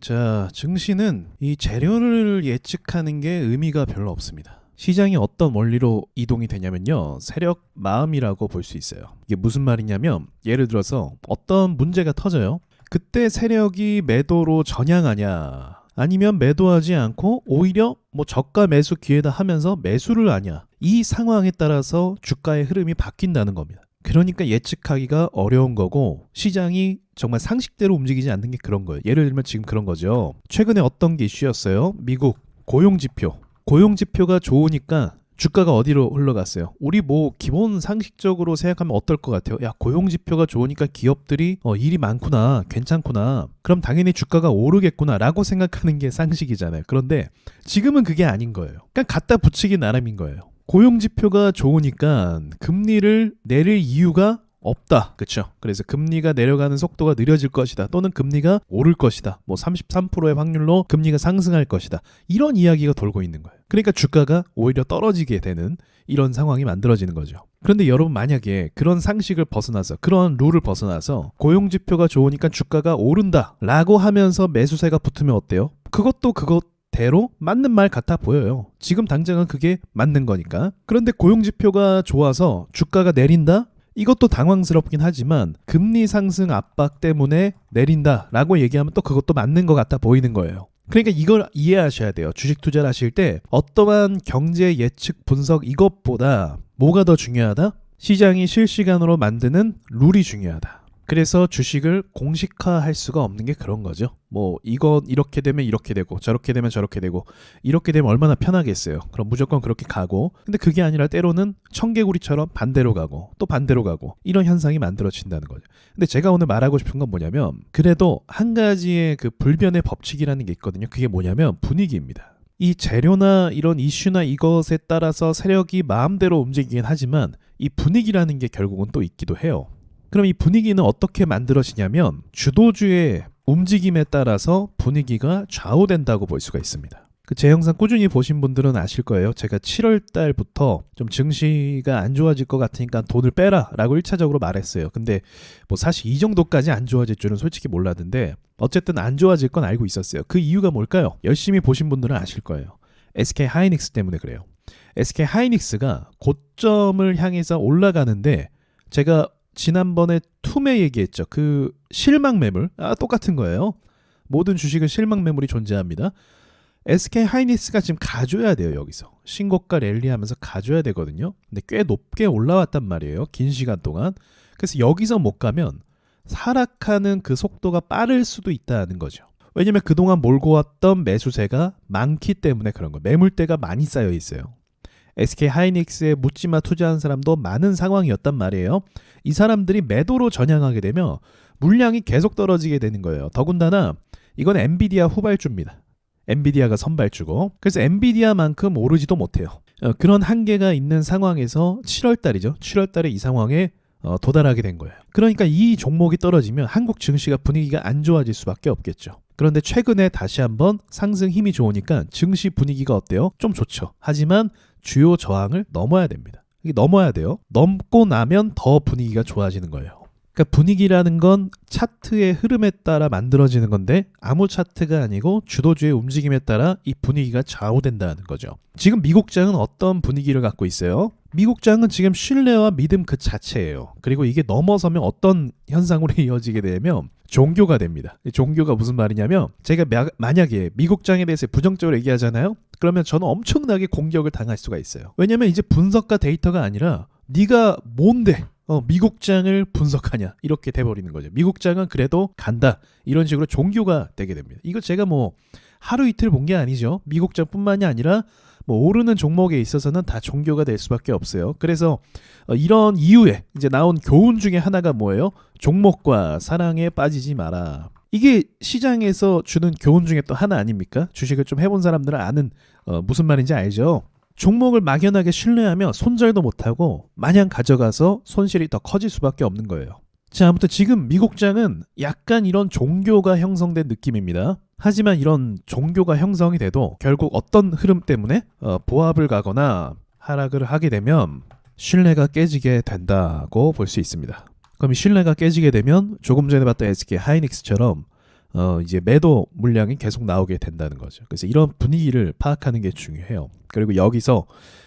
자, 증시는 이 재료를 예측하는 게 의미가 별로 없습니다. 시장이 어떤 원리로 이동이 되냐면요. 세력 마음이라고 볼 수 있어요. 이게 무슨 말이냐면 예를 들어서 어떤 문제가 터져요. 그때 세력이 매도로 전향하냐 아니면 매도하지 않고 오히려 뭐 저가 매수 기회다 하면서 매수를 하냐 이 상황에 따라서 주가의 흐름이 바뀐다는 겁니다. 그러니까 예측하기가 어려운 거고 시장이 정말 상식대로 움직이지 않는 게 그런 거예요. 예를 들면 지금 그런 거죠. 최근에 어떤 게 이슈였어요? 미국 고용 지표. 고용 지표가 좋으니까 주가가 어디로 흘러갔어요? 우리 뭐 기본 상식적으로 생각하면 어떨 것 같아요? 야 고용 지표가 좋으니까 기업들이 어, 일이 많구나, 괜찮구나. 그럼 당연히 주가가 오르겠구나라고 생각하는 게 상식이잖아요. 그런데 지금은 그게 아닌 거예요. 그냥 갖다 붙이기 나름인 거예요. 고용 지표가 좋으니까 금리를 내릴 이유가 없다. 그렇죠? 그래서 금리가 내려가는 속도가 느려질 것이다. 또는 금리가 오를 것이다. 뭐 33%의 확률로 금리가 상승할 것이다. 이런 이야기가 돌고 있는 거예요. 그러니까 주가가 오히려 떨어지게 되는 이런 상황이 만들어지는 거죠. 그런데 여러분 만약에 그런 상식을 벗어나서 그런 룰을 벗어나서 고용 지표가 좋으니까 주가가 오른다라고 하면서 매수세가 붙으면 어때요? 그것도 그것 대로 맞는 말 같아 보여요. 지금 당장은 그게 맞는 거니까. 그런데 고용 지표가 좋아서 주가가 내린다? 이것도 당황스럽긴 하지만 금리 상승 압박 때문에 내린다라고 얘기하면 또 그것도 맞는 것 같아 보이는 거예요. 그러니까 이걸 이해하셔야 돼요. 주식 투자를 하실 때 어떠한 경제 예측 분석 이것보다 뭐가 더 중요하다? 시장이 실시간으로 만드는 룰이 중요하다. 그래서 주식을 공식화할 수가 없는 게 그런 거죠. 뭐 이건 이렇게 되면 이렇게 되고 저렇게 되면 저렇게 되고 이렇게 되면 얼마나 편하겠어요. 그럼 무조건 그렇게 가고 근데 그게 아니라 때로는 청개구리처럼 반대로 가고 또 반대로 가고 이런 현상이 만들어진다는 거죠. 근데 제가 오늘 말하고 싶은 건 뭐냐면 그래도 한 가지의 그 불변의 법칙이라는 게 있거든요. 그게 뭐냐면 분위기입니다. 이 재료나 이런 이슈나 이것에 따라서 세력이 마음대로 움직이긴 하지만 이 분위기라는 게 결국은 또 있기도 해요. 그럼 이 분위기는 어떻게 만들어지냐면 주도주의 움직임에 따라서 분위기가 좌우된다고 볼 수가 있습니다. 그제 영상 꾸준히 보신 분들은 아실 거예요. 제가 7월 달부터 좀 증시가 안 좋아질 것 같으니까 돈을 빼라 라고 1차적으로 말했어요. 근데 뭐 사실 이 정도까지 안 좋아질 줄은 솔직히 몰랐는데 어쨌든 안 좋아질 건 알고 있었어요. 그 이유가 뭘까요? 열심히 보신 분들은 아실 거예요. SK 하이닉스 때문에 그래요. SK 하이닉스가 고점을 향해서 올라가는데 제가 지난번에 투매 얘기했죠. 그 실망 매물 아 똑같은 거예요. 모든 주식은 실망 매물이 존재합니다. SK 하이닉스가 지금 가줘야 돼요 여기서 신고가 랠리하면서 가줘야 되거든요. 근데 꽤 높게 올라왔단 말이에요. 긴 시간 동안. 그래서 여기서 못 가면 하락하는 그 속도가 빠를 수도 있다는 거죠. 왜냐면 그동안 몰고 왔던 매수세가 많기 때문에 그런 거예요. 매물대가 많이 쌓여 있어요. SK 하이닉스에 묻지마 투자한 사람도 많은 상황이었단 말이에요. 이 사람들이 매도로 전향하게 되면 물량이 계속 떨어지게 되는 거예요. 더군다나 이건 엔비디아 후발주입니다. 엔비디아가 선발주고 그래서 엔비디아만큼 오르지도 못해요. 어, 그런 한계가 있는 상황에서 7월 달이죠. 7월 달에 이 상황에 어, 도달하게 된 거예요. 그러니까 이 종목이 떨어지면 한국 증시가 분위기가 안 좋아질 수밖에 없겠죠. 그런데 최근에 다시 한번 상승 힘이 좋으니까 증시 분위기가 어때요? 좀 좋죠. 하지만 주요 저항을 넘어야 됩니다. 이게 넘어야 돼요. 넘고 나면 더 분위기가 좋아지는 거예요. 그러니까 분위기라는 건 차트의 흐름에 따라 만들어지는 건데 아무 차트가 아니고 주도주의 움직임에 따라 이 분위기가 좌우된다는 거죠. 지금 미국장은 어떤 분위기를 갖고 있어요? 미국장은 지금 신뢰와 믿음 그 자체예요. 그리고 이게 넘어서면 어떤 현상으로 이어지게 되면 종교가 됩니다. 종교가 무슨 말이냐면 제가 마, 만약에 미국장에 대해서 부정적으로 얘기하잖아요. 그러면 저는 엄청나게 공격을 당할 수가 있어요. 왜냐면 이제 분석과 데이터가 아니라 네가 뭔데 어, 미국장을 분석하냐 이렇게 돼버리는 거죠. 미국장은 그래도 간다 이런 식으로 종교가 되게 됩니다. 이거 제가 뭐 하루 이틀 본 게 아니죠. 미국장뿐만이 아니라 뭐 오르는 종목에 있어서는 다 종교가 될 수밖에 없어요. 그래서 어, 이런 이유에 이제 나온 교훈 중에 하나가 뭐예요? 종목과 사랑에 빠지지 마라. 이게 시장에서 주는 교훈 중에 또 하나 아닙니까? 주식을 좀 해본 사람들은 아는 어, 무슨 말인지 알죠? 종목을 막연하게 신뢰하며 손절도 못하고 마냥 가져가서 손실이 더 커질 수밖에 없는 거예요. 자, 아무튼 지금 미국장은 약간 이런 종교가 형성된 느낌입니다. 하지만 이런 종교가 형성이 돼도 결국 어떤 흐름 때문에 어, 보합을 가거나 하락을 하게 되면 신뢰가 깨지게 된다고 볼 수 있습니다. 그럼 이 신뢰가 깨지게 되면 조금 전에 봤던 SK 하이닉스처럼 어 이제 매도 물량이 계속 나오게 된다는 거죠. 그래서 이런 분위기를 파악하는 게 중요해요. 그리고 여기서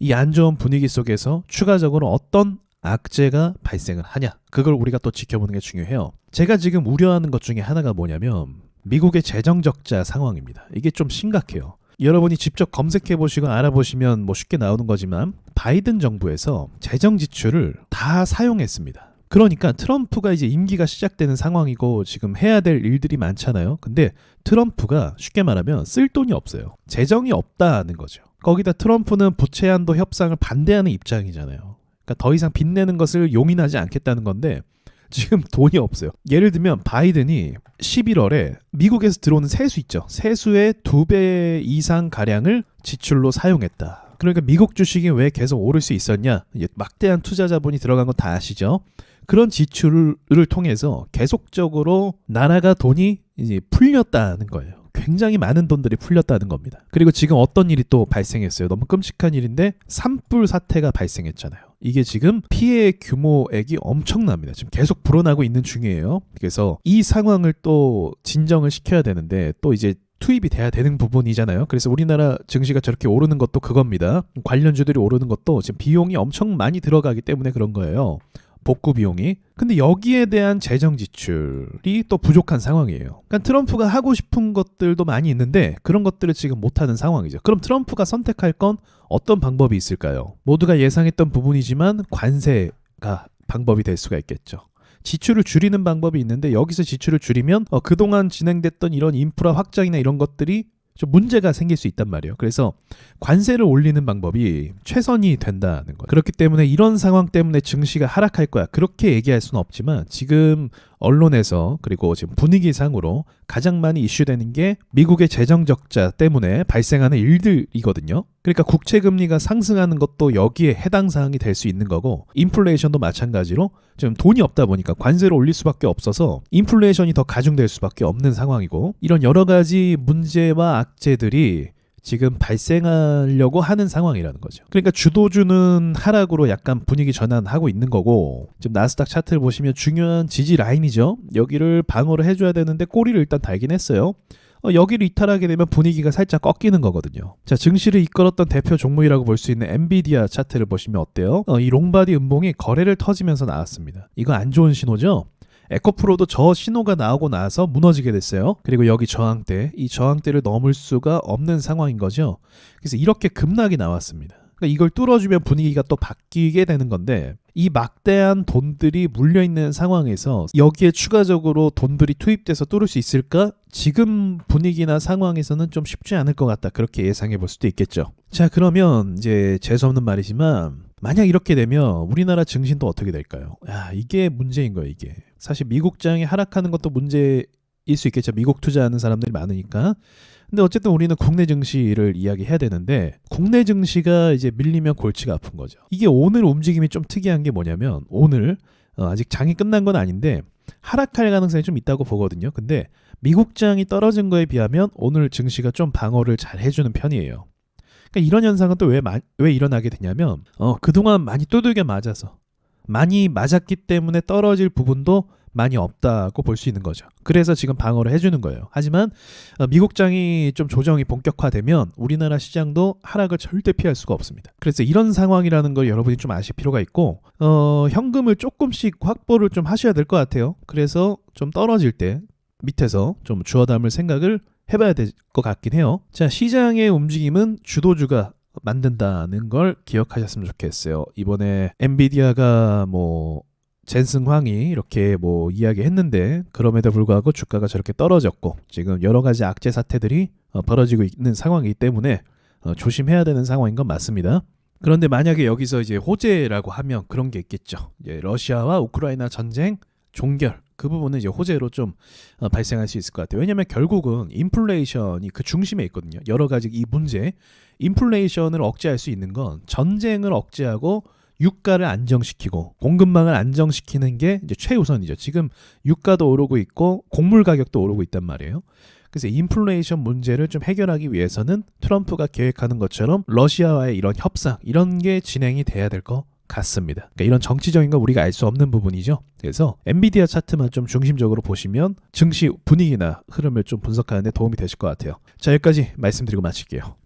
이 안 좋은 분위기 속에서 추가적으로 어떤 악재가 발생을 하냐 그걸 우리가 또 지켜보는 게 중요해요. 제가 지금 우려하는 것 중에 하나가 뭐냐면 미국의 재정 적자 상황입니다. 이게 좀 심각해요. 여러분이 직접 검색해 보시고 알아보시면 뭐 쉽게 나오는 거지만 바이든 정부에서 재정 지출을 다 사용했습니다. 그러니까 트럼프가 이제 임기가 시작되는 상황이고 지금 해야 될 일들이 많잖아요. 근데 트럼프가 쉽게 말하면 쓸 돈이 없어요. 재정이 없다는 거죠. 거기다 트럼프는 부채 한도 협상을 반대하는 입장이잖아요. 그러니까 더 이상 빚내는 것을 용인하지 않겠다는 건데 지금 돈이 없어요. 예를 들면 바이든이 11월에 미국에서 들어오는 세수 있죠. 세수의 두 배 이상 가량을 지출로 사용했다. 그러니까 미국 주식이 왜 계속 오를 수 있었냐? 막대한 투자 자본이 들어간 건 다 아시죠? 그런 지출을 통해서 계속적으로 나라가 돈이 이제 풀렸다는 거예요. 굉장히 많은 돈들이 풀렸다는 겁니다. 그리고 지금 어떤 일이 또 발생했어요. 너무 끔찍한 일인데 산불 사태가 발생했잖아요. 이게 지금 피해 규모액이 엄청납니다. 지금 계속 불어나고 있는 중이에요. 그래서 이 상황을 또 진정을 시켜야 되는데 또 이제 투입이 돼야 되는 부분이잖아요. 그래서 우리나라 증시가 저렇게 오르는 것도 그겁니다. 관련주들이 오르는 것도 지금 비용이 엄청 많이 들어가기 때문에 그런 거예요. 복구 비용이. 근데 여기에 대한 재정 지출이 또 부족한 상황이에요. 그러니까 트럼프가 하고 싶은 것들도 많이 있는데 그런 것들을 지금 못하는 상황이죠. 그럼 트럼프가 선택할 건 어떤 방법이 있을까요? 모두가 예상했던 부분이지만 관세가 방법이 될 수가 있겠죠. 지출을 줄이는 방법이 있는데 여기서 지출을 줄이면 어, 그동안 진행됐던 이런 인프라 확장이나 이런 것들이 좀 문제가 생길 수 있단 말이에요. 그래서 관세를 올리는 방법이 최선이 된다는 거예요. 그렇기 때문에 이런 상황 때문에 증시가 하락할 거야. 그렇게 얘기할 수는 없지만 지금 언론에서 그리고 지금 분위기상으로 가장 많이 이슈되는 게 미국의 재정 적자 때문에 발생하는 일들이거든요. 그러니까 국채 금리가 상승하는 것도 여기에 해당 사항이 될 수 있는 거고 인플레이션도 마찬가지로 지금 돈이 없다 보니까 관세를 올릴 수밖에 없어서 인플레이션이 더 가중될 수밖에 없는 상황이고 이런 여러 가지 문제와 악재들이 지금 발생하려고 하는 상황이라는 거죠. 그러니까 주도주는 하락으로 약간 분위기 전환하고 있는 거고 지금 나스닥 차트를 보시면 중요한 지지 라인이죠. 여기를 방어를 해줘야 되는데 꼬리를 일단 달긴 했어요. 어, 여기를 이탈하게 되면 분위기가 살짝 꺾이는 거거든요. 자, 증시를 이끌었던 대표 종목이라고 볼 수 있는 엔비디아 차트를 보시면 어때요? 어, 이 롱바디 음봉이 거래를 터지면서 나왔습니다. 이거 안 좋은 신호죠? 에코프로도 저 신호가 나오고 나서 무너지게 됐어요. 그리고 여기 저항대, 이 저항대를 넘을 수가 없는 상황인 거죠. 그래서 이렇게 급락이 나왔습니다. 그러니까 이걸 뚫어주면 분위기가 또 바뀌게 되는 건데 이 막대한 돈들이 물려 있는 상황에서 여기에 추가적으로 돈들이 투입돼서 뚫을 수 있을까? 지금 분위기나 상황에서는 좀 쉽지 않을 것 같다. 그렇게 예상해 볼 수도 있겠죠. 자, 그러면 이제 재수없는 말이지만 만약 이렇게 되면 우리나라 증시는 또 어떻게 될까요? 야, 이게 문제인 거예요, 이게. 사실 미국 장이 하락하는 것도 문제일 수 있겠죠. 미국 투자하는 사람들이 많으니까. 근데 어쨌든 우리는 국내 증시를 이야기해야 되는데 국내 증시가 이제 밀리면 골치가 아픈 거죠. 이게 오늘 움직임이 좀 특이한 게 뭐냐면 오늘 어, 아직 장이 끝난 건 아닌데 하락할 가능성이 좀 있다고 보거든요. 근데 미국 장이 떨어진 거에 비하면 오늘 증시가 좀 방어를 잘 해주는 편이에요. 그러니까 이런 현상은 또 왜 왜 일어나게 되냐면 어, 그동안 많이 두들겨 맞아서 많이 맞았기 때문에 떨어질 부분도 많이 없다고 볼 수 있는 거죠. 그래서 지금 방어를 해주는 거예요. 하지만 어, 미국장이 좀 조정이 본격화되면 우리나라 시장도 하락을 절대 피할 수가 없습니다. 그래서 이런 상황이라는 걸 여러분이 좀 아실 필요가 있고 어, 현금을 조금씩 확보를 좀 하셔야 될 것 같아요. 그래서 좀 떨어질 때 밑에서 좀 주워 담을 생각을 해봐야 될 것 같긴 해요. 자, 시장의 움직임은 주도주가 만든다는 걸 기억하셨으면 좋겠어요. 이번에 엔비디아가 뭐 젠슨 황이 이렇게 뭐 이야기했는데 그럼에도 불구하고 주가가 저렇게 떨어졌고 지금 여러 가지 악재 사태들이 어, 벌어지고 있는 상황이기 때문에 어, 조심해야 되는 상황인 건 맞습니다. 그런데 만약에 여기서 이제 호재라고 하면 그런 게 있겠죠. 러시아와 우크라이나 전쟁 종결 그 부분은 이제 호재로 좀 어, 발생할 수 있을 것 같아요. 왜냐하면 결국은 인플레이션이 그 중심에 있거든요. 여러 가지 이 문제, 인플레이션을 억제할 수 있는 건 전쟁을 억제하고 유가를 안정시키고 공급망을 안정시키는 게 이제 최우선이죠. 지금 유가도 오르고 있고 곡물 가격도 오르고 있단 말이에요. 그래서 인플레이션 문제를 좀 해결하기 위해서는 트럼프가 계획하는 것처럼 러시아와의 이런 협상 이런 게 진행이 돼야 될 것 같습니다. 그러니까 이런 정치적인 거 우리가 알 수 없는 부분이죠. 그래서 엔비디아 차트만 좀 중심적으로 보시면 증시 분위기나 흐름을 좀 분석하는 데 도움이 되실 것 같아요. 자, 여기까지 말씀드리고 마칠게요.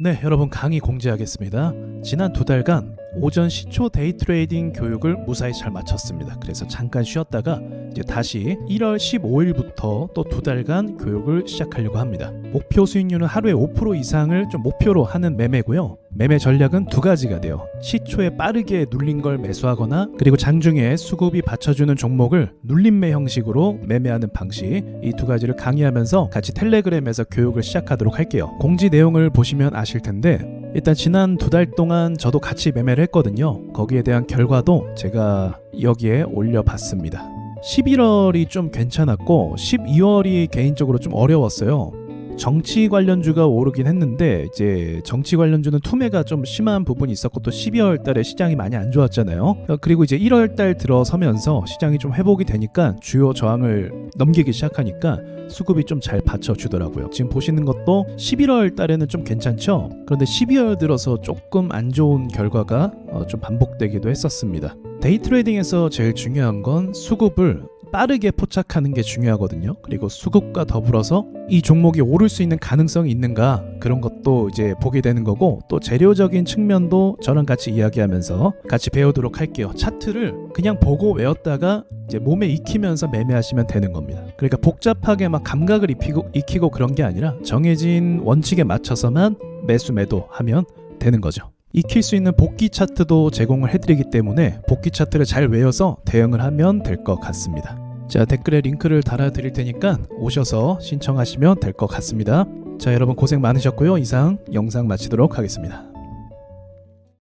네, 여러분 강의 공지하겠습니다. 지난 두 달간 오전 시초 데이 트레이딩 교육을 무사히 잘 마쳤습니다. 그래서 잠깐 쉬었다가 이제 다시 1월 15일부터 또 두 달간 교육을 시작하려고 합니다. 목표 수익률은 하루에 5% 이상을 좀 목표로 하는 매매고요. 매매 전략은 두 가지가 돼요. 시초에 빠르게 눌린 걸 매수하거나 그리고 장중에 수급이 받쳐주는 종목을 눌림매 형식으로 매매하는 방식 이 두 가지를 강의하면서 같이 텔레그램에서 교육을 시작하도록 할게요. 공지 내용을 보시면 아실 텐데 일단 지난 두 달 동안 저도 같이 매매를 했거든요. 거기에 대한 결과도 제가 여기에 올려봤습니다. 11월이 좀 괜찮았고 12월이 개인적으로 좀 어려웠어요. 정치 관련주가 오르긴 했는데 이제 정치 관련주는 투매가 좀 심한 부분이 있었고 또 12월 달에 시장이 많이 안 좋았잖아요. 어, 그리고 이제 1월 달 들어서면서 시장이 좀 회복이 되니까 주요 저항을 넘기기 시작하니까 수급이 좀 잘 받쳐주더라고요. 지금 보시는 것도 11월 달에는 좀 괜찮죠. 그런데 12월 들어서 조금 안 좋은 결과가 어, 좀 반복되기도 했었습니다. 데이 트레이딩에서 제일 중요한 건 수급을 빠르게 포착하는 게 중요하거든요. 그리고 수급과 더불어서 이 종목이 오를 수 있는 가능성이 있는가 그런 것도 이제 보게 되는 거고 또 재료적인 측면도 저랑 같이 이야기하면서 같이 배우도록 할게요. 차트를 그냥 보고 외웠다가 이제 몸에 익히면서 매매하시면 되는 겁니다. 그러니까 복잡하게 막 감각을 익히고, 익히고 그런 게 아니라 정해진 원칙에 맞춰서만 매수 매도 하면 되는 거죠. 익힐 수 있는 복귀 차트도 제공을 해드리기 때문에 복귀 차트를 잘 외워서 대응을 하면 될 것 같습니다. 자 댓글에 링크를 달아드릴 테니까 오셔서 신청하시면 될 것 같습니다. 자 여러분 고생 많으셨고요. 이상 영상 마치도록 하겠습니다.